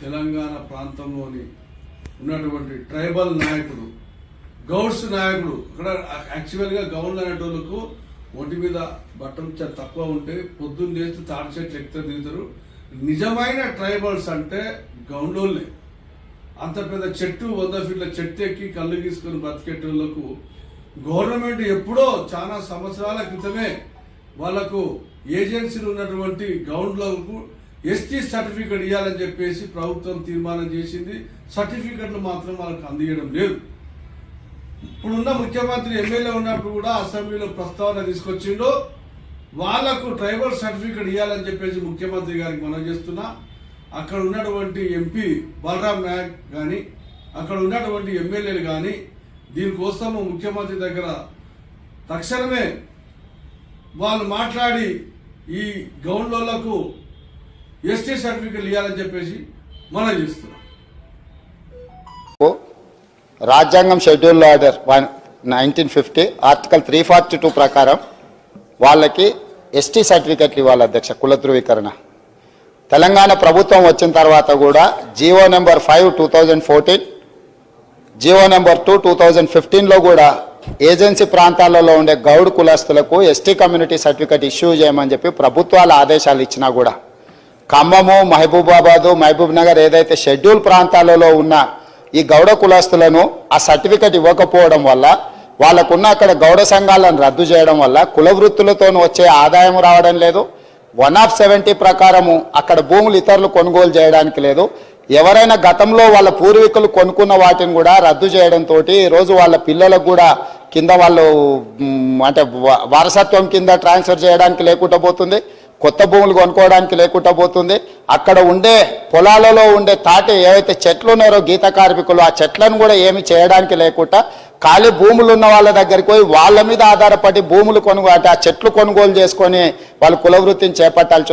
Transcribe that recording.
తెలంగాణ ప్రాంతంలోని ఉన్నటువంటి ట్రైబల్ నాయకుడు గౌడ్స్ నాయకుడు. ఇక్కడ యాక్చువల్గా గౌడ్లు అనేటోళ్ళకు ఒంటి మీద బట్టలు చాలా తక్కువ ఉంటే పొద్దున్న చేస్తే తాడి చెట్లు ఎక్కుతారు దిగుతారు నిజమైన ట్రైబల్స్ అంటే గౌండోళ్ళే. అంత పెద్ద చెట్టు వంద ఫీట్ల చెట్టు ఎక్కి కళ్ళు గీసుకొని బతికేటోళ్ళకు గవర్నమెంట్ ఎప్పుడో చాలా సంవత్సరాల క్రితమే వాళ్ళకు ఏజెన్సీలు ఉన్నటువంటి గౌండ్లకు ఎస్టీ సర్టిఫికేట్ ఇవ్వాలని చెప్పేసి ప్రభుత్వం తీర్మానం చేసింది. సర్టిఫికెట్లు మాత్రం వాళ్ళకి అందియడం లేదు. ఇప్పుడున్న ముఖ్యమంత్రి ఎమ్మెల్యే ఉన్నప్పుడు కూడా అసెంబ్లీలో ప్రస్తావన తీసుకొచ్చిండు. వాళ్ళకు ట్రైబల్ సర్టిఫికేట్ ఇవ్వాలని చెప్పేసి ముఖ్యమంత్రి గారికి మనం చేస్తున్నా. అక్కడ ఉన్నటువంటి ఎంపీ బలరాం నాయక్ కానీ అక్కడ ఉన్నటువంటి ఎమ్మెల్యేలు కానీ దీనికోసం ముఖ్యమంత్రి దగ్గర తక్షణమే వాళ్ళు మాట్లాడి ఈ గౌండ్లకు ఎస్టీ సర్టిఫికెట్లు ఇవ్వాలని చెప్పేసి మనం చేస్తున్నాం. రాజ్యాంగం schedule order one nineteen fifty article three forty two ప్రకారం వాళ్ళకి ఎస్టీ సర్టిఫికెట్లు ఇవ్వాలి అధ్యక్ష కుల ధృవీకరణ. తెలంగాణ ప్రభుత్వం వచ్చిన తర్వాత కూడా GO number five two thousand fourteen GO number two two thousand ఫిఫ్టీన్లో కూడా ఏజెన్సీ ప్రాంతాలలో ఉండే గౌడ్ కులస్తులకు ఎస్టీ కమ్యూనిటీ సర్టిఫికెట్ ఇష్యూ చేయమని చెప్పి ప్రభుత్వాల ఆదేశాలు ఇచ్చినా కూడా ఖమ్మము మహబూబాబాదు మహబూబ్ నగర్ ఏదైతే షెడ్యూల్ ప్రాంతాలలో ఉన్న ఈ గౌడ కులస్తులను ఆ సర్టిఫికెట్ ఇవ్వకపోవడం వల్ల వాళ్ళకున్న అక్కడ గౌడ సంఘాలను రద్దు చేయడం వల్ల కుల వృత్తులతో వచ్చే ఆదాయం రావడం లేదు. వన్ ఆఫ్ సెవెంటీ ప్రకారము అక్కడ భూములు ఇతరులు కొనుగోలు చేయడానికి లేదు. ఎవరైనా గతంలో వాళ్ళ పూర్వీకులు కొనుక్కున్న వాటిని కూడా రద్దు చేయడంతో ఈరోజు వాళ్ళ పిల్లలకు కూడా కింద వాళ్ళు అంటే వారసత్వం కింద ట్రాన్స్ఫర్ చేయడానికి లేకుండా పోతుంది. కొత్త భూములు కొనుక్కోవడానికి లేకుండా పోతుంది. అక్కడ ఉండే పొలాలలో ఉండే తాటి ఏవైతే చెట్లు ఉన్నారో గీత కార్మికులు ఆ చెట్లను కూడా ఏమి చేయడానికి లేకుండా ఖాళీ భూములు ఉన్న వాళ్ళ దగ్గరికి పోయి వాళ్ళ మీద ఆధారపడి భూములు కొనుగోలు ఆ చెట్లు కొనుగోలు చేసుకొని వాళ్ళు కులవృత్తిని చేపట్టాల్సి